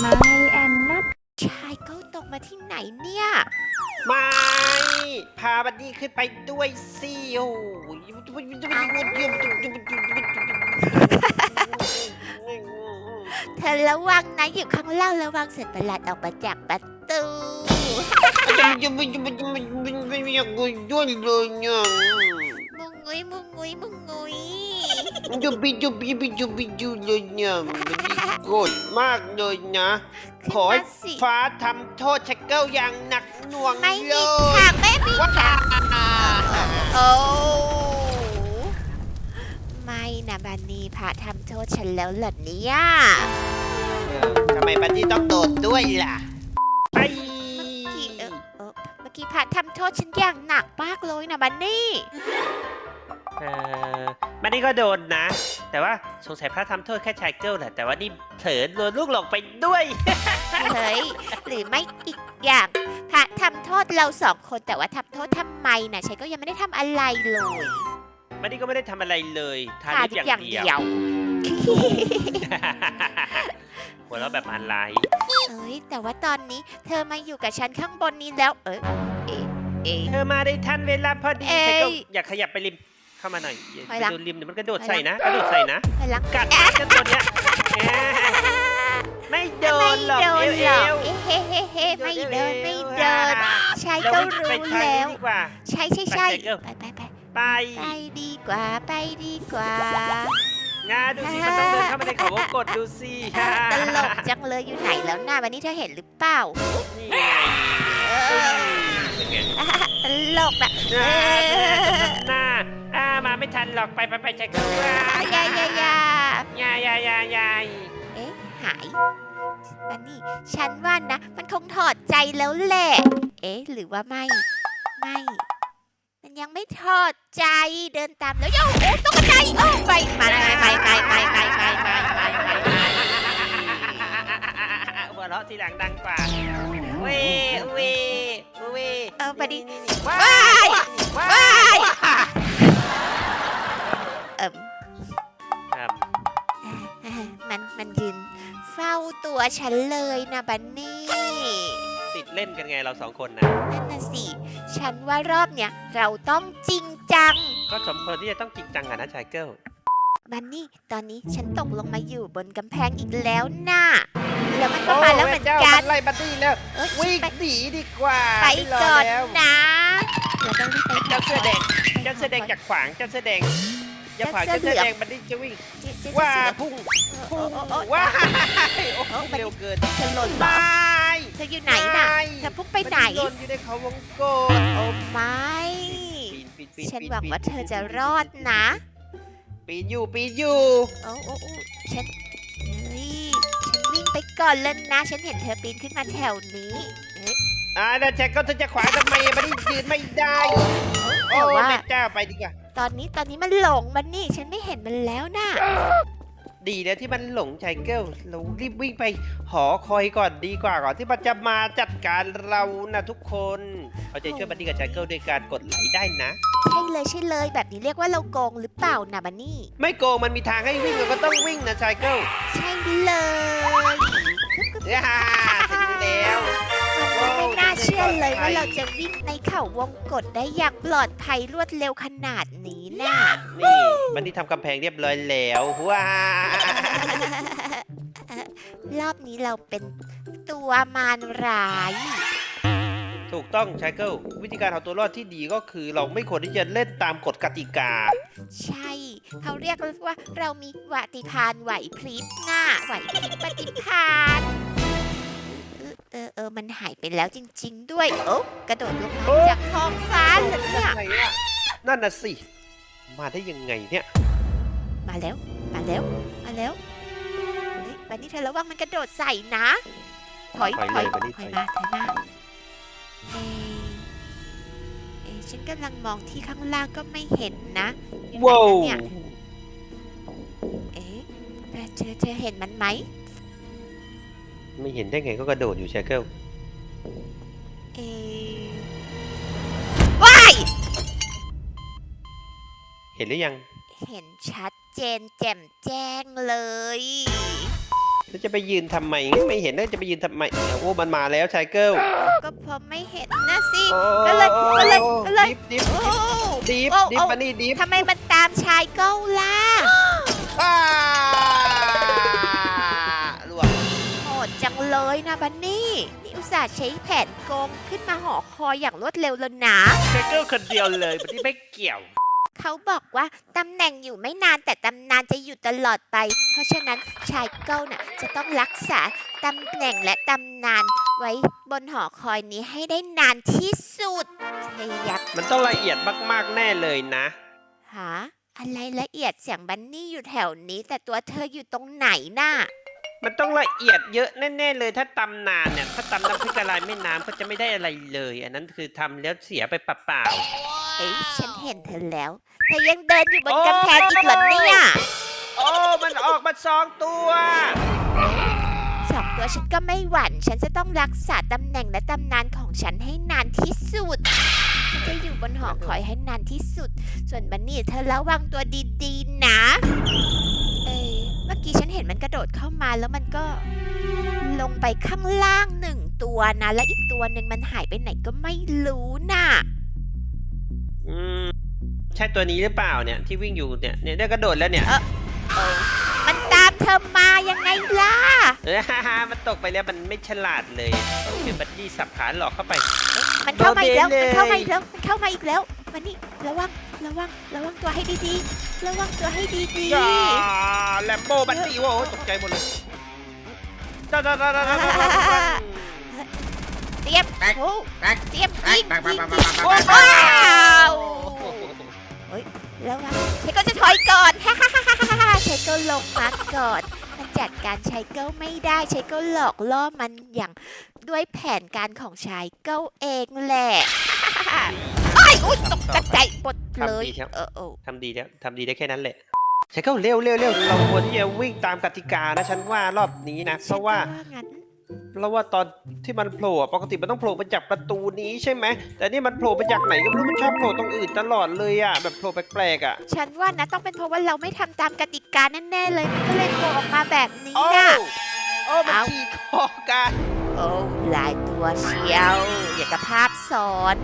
ไม่แอนนัทชายเก้าตกมาที่ไหนเนี่ย ไม่พาบัดดี้ขึ้นไปด้วยสิโอ้ยเธอระวังนะอยู่ข้างล่างระวังเสร็จประหลาดออกมาจากประตูยังไม่ยังไม่ยังไม่ยังไม่ไม่อยากด้วยเลยเนี่ย มุงงุยมุงงุยมุงงุย จุบิจุบิจุบิจุบิจุเลยเนี่ยมันโกรธมากเลยนะ ขอให้ขึ้นมาสิฟ้าทำโทษชักเกิลอย่างหนักหน่วงไม่เลมียทางไม่มีทางโอ้ไม่นะบันนี่พระทำโทษฉันแล้วเหรอเนี่ยเออทำไมบัดดี้ต้องโดดด้วยล่ะ ไปที่เออเออเมื่อกี้พระทำโทษฉันอย่างหนักมากเลยนะบันนี่ เออ บัดดี้ก็โดนนะ แต่ว่าสงสัยพระทำโทษแค่ชายเกิลแหละ แต่ว่านี่เผลอโดนลูกหลงไปด้วย เฮ้ย หรือไม่อีกอย่างพระทำโทษเราสองคนแต่ว่าทำโทษทำไมนะฉันก็ยังไม่ได้ทำอะไรเลยบัดดี้ก็ไม่ได้ทำอะไรเลยทานทาลิปทุกอย่างอย่างเดีเดียยววหัวเราะแบบมันไลายเอ้ย แต่ว่าตอนนี้เธอมาอยู่กับฉันข้างบนนี้แล้ว เอ้ยเอ๊ะเอ๊ะเธอมาได้ทันเวลาพอดีเอ้ยชายเกิลอยากขยับไปริม เข้ามาหน่อยอย่าถอยไปหลังโดนริมเดี๋ยวมันกระโดดใส่นะกระโดดใส่นะไปหลังกัดนะกันตัวเนี้ยแหมไม่โดนหรอกไม่โดเอนวหรเออกวเอ๊ะเฮ้เฮ้เฮ้ไม่เดินไม่เดินใช่เราก็วิ่งรู้ไปทางแล้นี้วดีกว่าใช่ใช่ใช่ไปเจอไปไปไปไปไปดีกว่าไปดีกว่างาดูสิมันต้องเดินเข้ามาในเขาวงกดดูสิตลกจังเลยอยู่ไหนแล้วหน้าวันนี้เธอเห็นหรือเปล่านี่ไงเออเป็นไงตลกนะหน้าหน้าอ่ามา ไม่ทันหรอกไปไปไปใจเขาว่ายายายายายายายายเอ๊ะหายอันนี้ฉันว่านะ มันคงถอดใจแล้วแหละ เอ๊ะ หรือว่าไม่ ไม่ มันยังไม่ถอดใจเดินตามแล้วโย่โอ้ตกใจโอ้ไปไปไปไปไปไปไปไปไปไปไปหัวเราะทีหลังดังกว่าเว้เว้เว้เออพอดีว้าว้ายว้าว้าย มันมันยืนเฝ้าตัวฉันเลยนะบันนี่ติดเล่นกันไงเราสองคนนะ นั่นน่ะสิ ฉันว่ารอบเนี้ยเราต้องจริงจัง ก็สมควรที่จะต้องจริงจังอะนะชายเกิลบันนี่ ตอนนี้ฉันตกลงมาอยู่บนกำแพงอีกแล้วน่ะ แล้วมันก็มาแล้วเหมือนกันไล่บัดดี้แล้วเอ้ยวิ่งไปหนีดีกว่าไปม่รก่อนแล้วนะเราต้องรีบไปเจ้าเสื้อแดงเจ้าเสื้อแดงจากขวางเจ้าเสื้อแดง อย่าขวางเจ้าเจ้าเสื้เสื้ออเหลืแดองงบัดดี้จะวิ่งเจ๊เจ๊ว่าเจ๊พุ่งโอ้พุ่งโอ้โอ้ว้ายโอ้โอ้เร็วเกินเธอหล่นเหรไม่อเธออยู่ไหนน่ะไม่เธอพุ่งไปไหนมัโดนอยู่ในเขาวงกตโอ้ไม่ปีนปีนปีนฉันปีนหวังปีนว่าเธอจะรอดนะ ปีนอยู่ปีนอยู่โอ้โอ้โอ้ฉันเฮ้ยฉันวิ่งไปก่อนแล้วนะ ฉันเห็นเธอปีนขึ้นมาแถวนี้เอ๊ะอ่าแล้วแจ็คก็เธอจะขวางทำไมอะบัดดี้ยืนไม่ได้ โอ้แต่ว่าแม่เจ้าไปดีกว่า ตอนนี้ตอนนี้มันหลงมันนี่ฉันไม่เห็นมันแล้วน่ะดีแล้วที่มันหลงชายเกิลเรารีบวิ่งไปหอคอยก่อนดีกว่าก่อนที่มันจะมาจัดการเรานะทุกคนเอาใจช่วยบัดดี้กับชายเกิลด้วยการกดไลค์ได้นะ ใช่เลยใช่เลยแบบนี้เรียกว่าเราโกงหรือเปล่านะบันนี่ ไม่โกงมันมีทางให้วิ่งเราก็ต้องวิ่งนะชายเกิลใช่เลย ฮ่า น่าเชื่อเลยว่าเราจะวิ่งในเขาวงกฏได้อย่างปลอดภัยรวดเร็วขนาดนี้น่ะนี่บัดดี้ทำกำแพงเรียบร้อยแล้วว้ารอบนี้เราเป็นตัวมารร้าย ถูกต้องชายเกิลวิธีการเอาตัวรอดที่ดีก็คือเราไม่ควรที่จะเล่นตามกฎกติกา ใช่ เขาเรียกว่าเรามีวาติพานไหวพริบหน้าไหวพริบปฏิพาน เออเออเออมันหายไปแล้วจริง ๆ ด้วยโอ้กระโดดลงมาจากท้องฟ้าเลยเนี่ย ไหนอะนั่นน่ะสิ มาได้ยังไงเนี่ย มาแล้ว มาแล้ว มาแล้ว เฮ้ยวันนี้เธอระวังมันกระโดดใส่นะ ถอย ถอยถอยเลยวันนี้ถอยถอย มา ถอยมา เอะเอะฉันกำลังมองที่ข้างล่างก็ไม่เห็นนะอยู่ไหนว้าว นะเนี่ย เอ๊ะแต่เธอเธอเห็นมันไหม ไม่เห็นได้ไงก็กระโดดอยู่ชายเกิลเอ๊ะว้ายเห็นหรือยัง เห็นชัดเจนแจ่มแจ้งเลยแล้วจะไปยืนทำไมไม่เห็นแล้วจะไปยืนทำไมโอ้มันมาแล้วชายเกิลก็เพราะไม่เห็นนะสิโอ้ก็เลยก็เลยก็เลยดิฟโอ้ดิฟโอ้ดิฟโอ้มานี่ดิฟทำไมมันตามชายเก้าล่ะ นะบันนี่นี่อุตส่าห์ใช้แผนโกงขึ้นมาหอคอยอย่างรวดเร็วแล้วนะชายเกิลคนเดียวเลยมันที่ไม่เกี่ยว เขาบอกว่าตำแหน่งอยู่ไม่นานแต่ตำนานจะอยู่ตลอดไป เพราะฉะนั้นชายเก้าน่ะจะต้องรักษาตำแหน่งและตำนานไว้บนหอคอยนี้ให้ได้นานที่สุดเทยับมันต้องละเอียดมากๆแน่เลยนะ หาอะไรละเอียดเสียงบันนี่อยู่แถวนี้ แต่ตัวเธออยู่ตรงไหนน่ะ มันต้องละเอียดเยอะแน่ๆเลย ถ้าตำนานเนี่ย ถ้าตำน้ำพริกละลายแม่น้ำก็จะไม่ได้อะไรเลย อันนั้นคือทำแล้วเสียไปเปล่าเอ้ยฉันเห็นเธอแล้ว เธอยังเดินอยู่บนกำแพงอีกเหรอเนี่ย ๆ โอ้ มันออกมาสองตัว สองตัวฉันก็ไม่หวั่น ฉันจะต้องรักษาตำแหน่งและตำนานของฉันให้นานที่สุด ฉันจะอยู่บนหอคอยให้นานที่สุด ส่วนบันนี่เธอระวังตัวดีๆนะเอ้ยเมื่อกี้ ฉันเห็นมันกระโดดเข้ามาแล้วมันก็ลงไปข้างล่างหนึ่งตัวนะ และอีกตัวหนึ่งมันหายไปไหนก็ไม่รู้น่ะ อืมใช่ตัวนี้หรือเปล่าเนี่ยที่วิ่งอยู่เนี่ยเนี่ยได้กระโดดแล้วเนี่ยมันตามเธอมายังไงล่ะ เออฮ่าฮ่ามันตกไปแล้วมันไม่ฉลาดเลยคือบัดดี้สับขาหลอกเข้าไป มันเข้ามาอีกแล้วโดนเบนเลยมันเข้ามาอีกแล้ว มันเข้ามาอีกแล้ว มานี่ระวังระวังระวังตัวให้ดีๆ ระวังตัวให้ดีจ้าแลมโบบัดดี้โว้ยตกใจหมดเลยจ้าจ้าจ้าจ้าจ้าจ้าจ้าๆเตรียมแป๊กโอ้แป๊กเตรียมแป๊ยิกงแป๊กแป๊ยิกงแป๊กยิงแป๊กว้แป๊กาวแล้วนะเชโก็จะถอยก่อน ฮ่าฮ่าฮ่าฮ่าฮ่าเชโก็ลงมาก่อนมันจัดการชายเก้าไม่ได้ชายเก้าหลอกล่อมันอย่างด้วยแผนการของชายเก้าเองแหละ ไอ้ยอุ้ยตกกระใจหมดเลย เออเออทำดีแล้วทำดีได้แค่นั้นแหละใช่เข้าเร็วเร็วเร็วเราควรที่จะวิ่งตามกติกานะฉันว่ารอบนี้นะเพราะว่าฉันก็งั้นเพราะว่าตอนที่มันโผล่อะปกติมันต้องโผล่มาจากประตูนี้ใช่ไหมแต่นี่มันโผล่มาจากไหนก็ไม่รู้มันชอบโผล่ตรงอื่นตลอดเลยอะแบบโผล่แปลกๆอะฉันว่านะต้องเป็นเพราะว่าเราไม่ทำตามกติกาแน่ๆเลยมันก็เลยโผล่ออกมาแบบนี้โอ้นะ โอ้มันเอาขี่คอกัน โอ้หลายตัวเชียว อย่ากับภาพซ้อน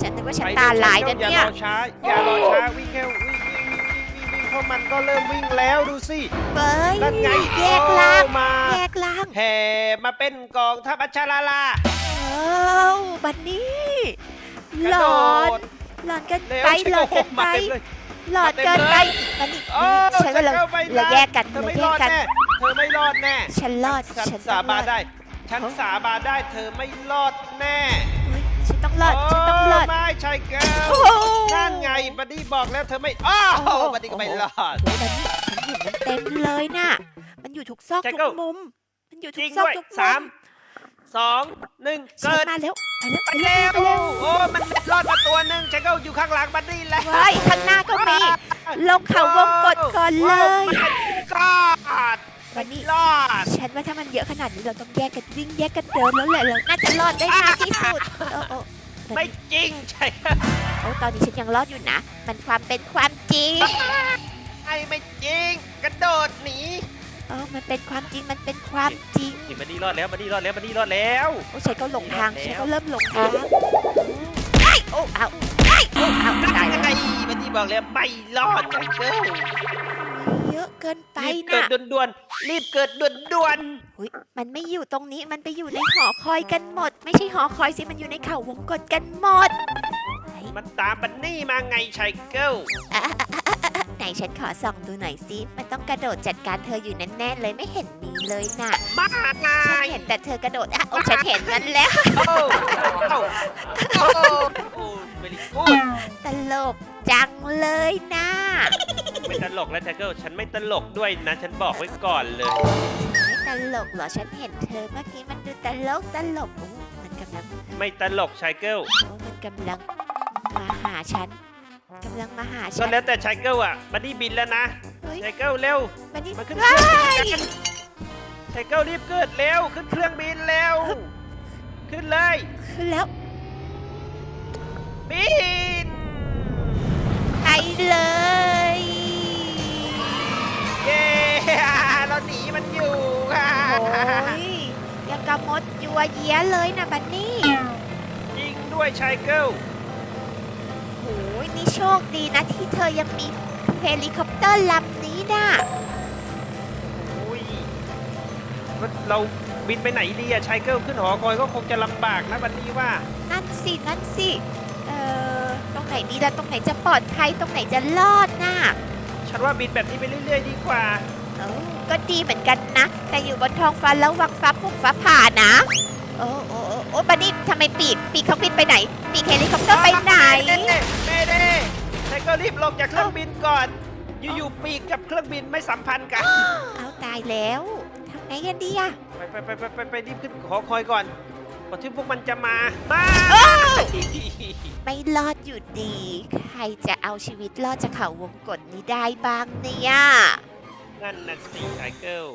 ฉันนึกว่าฉันไปตาเร็วลายฉันะอย่าเนี่ยรอช้าอย่ารอช้าวิ่งแค่วิ่งวิ่งวิ่งวิ่งวิ่งเพราะมันก็เริ่มวิ่งแล้วดูสิ เบ้ยนั่นไงแยกล่างโอ้มา แยกล่างแห่มาเป็นกองทัพอัชราลา เอ้าบันนี่กหลระโดอน ด หลอนเกินเร็วไปฉัหลอนเกินไปมาเต็มเลยหลอนเกินไปบันนี่โอ้ฉันว่าเราฉันเข้าไปเรานะแยกกันเธอเราไม่แยรกอดกัน แน่เธอไม่รอดแน่ฉันรอดฉันฉันสาต้องรบาอนดได้ ฉันสาบานได้ เธอไม่รอดแน่เฮ้ย ฉันต้องรอดฉันต้องรอดโไม่ใช่เกิลโอ้โห นั่นไงบัดดี้บอกแล้วเธอไม่อ้าวโอ้โหบัดดี้ก็ไม่รอด โอ้บันนี่ฉันเห็นมันเต็มเลยน่ะ มันอยู่ทุกซอกแจ็คทุเกิลกมุม มันอยู่จทุริกงซอกด้วยทุกมุสามมสองหนึ่งฉัเกินดมาแล้วไปแล้วไปไปแล้วเร็วไปแล้วโอ้มันรอดมาตัวหนึ่งแจ็คเกิลอยู่ข้างหลังบัดดี้แล้วไว้ข้างหน้าก็มี ลงเขาวงกดก่อนเลยกอด วันนี้รอด ฉันว่าถ้ามันเยอะขนาดนี้เราต้องแยกกันวิ่งแยกกันเดินแล้วแหละเราน่าจะรอดได้มากที่สุดโอ้โอ้ไม่จริงใช่ครับโอ้ตอนนี้ฉันยังรอดอยู่นะ มันความเป็นความจริง ไอ้ไม่จริง กระโดดหนีเออมันเป็นความจริงมันเป็นความจริงนี่บัดดี้รอดแล้วบัดดี้รอดแล้วบัดดี้รอดแล้วโอ้ฉันก็หลงทางแล้วฉันก็เริ่มหลงทางไอ้โอ้เอาไอ้โอ้เอาตายยัแล้งวไงบัดดี้บอกแล้วไม่รอดไอ้เกิล เยอะเกินไปรีบเกิดน่ะด่วนๆรีบเกิดด่วนอุ๊ยมันไม่อยู่ตรงนี้มันไปอยู่ในหอคอยกันหมด ไม่ใช่หอคอยสิมันอยู่ในเขาวงกตกันหมดเฮ้ยๆมันตามบันนี่มาไงชายเกิลอะอะอะอะอะอะไหนฉันขอส่องดูหน่อยสิมันต้องกระโดดจัดการเธออยู่แน่ๆเลยไม่เห็นมีเลยน่ะมาไงฉันเห็นแต่เธอกระโดดอะโอ้ฉันเห็นมันแล้ว โอ้โอ้โอ้โอ้ไม่ได้พูดตลกจังเลยนะ ไม่ตลกแล้วชายเกิลฉันไม่ตลกด้วยนะ ฉันบอกไว้ก่อนเลย ไม่ตลกเหรอ ฉันเห็นเธอเมื่อกี้มันดูตลกตลกโอ้มันกำลังไม่ตลกชายเกิลโอ้มันกำลังมาหาฉันกำลังมาหาก็ฉันแล้วแต่ชายเกิลอะบันนี่บินแล้วนะเฮ้ยชายเกิลเร็ววันนี้มาขึ้นว้ายชายเกิลรีบเกิดเร็วขึ้นเครื่องบินเร็ว ขึ้นเลย ขึ้นแล้วบิน หนีมันอยู่ค่ะยยังกระมดยัวเยียเลยนะบันนี่ยิงด้วยชายเกิลโอ้ยนี่โชคดีนะที่เธอยังมีเฮลิคอปเตอร์ลำนี้นะอุ้ยเราบินไปไหนดีอะชายเกิลขึ้นหอคอยก็คงจะลำบากนะวันนี้ว่า นั่นสิ นั่นสิ เอ่อ ตรงไหนดีล่ะตรงไหนจะปลอดภัย ตรงไหนจะรอดน่ะ ฉันว่าบินแบบนี้ไปเรื่อย ๆ ดีกว่าเออก็ดีเหมือนกันนะ แต่อยู่บนท้องฟ้าแล้ววังฟ้าพุ่งฟ้าผ่านะ โอ้โอ้โอ้โอ้บันนี่ทำไมปีกปีกเขาบินไปไหน ปีกเฮลิคอปเตอร์ไปไหนเม่เด้เม่เด้กิลรีบลงจากเครื่องบินก่อน อยู่ๆปีกกับเครื่องบินไม่สัมพันธ์กัน เอาตายแล้วทำไงกันดีอะไปไปไปไปไปไปรีบขึ้นหอคอยก่อนก่อนที่พวกมันจะมามาไม่รอดอยู่ดี ใครจะเอาชีวิตรอดจากเขาวงกฏนี้ได้บ้างเนี่ย นั่นน่ะสิชายเกิล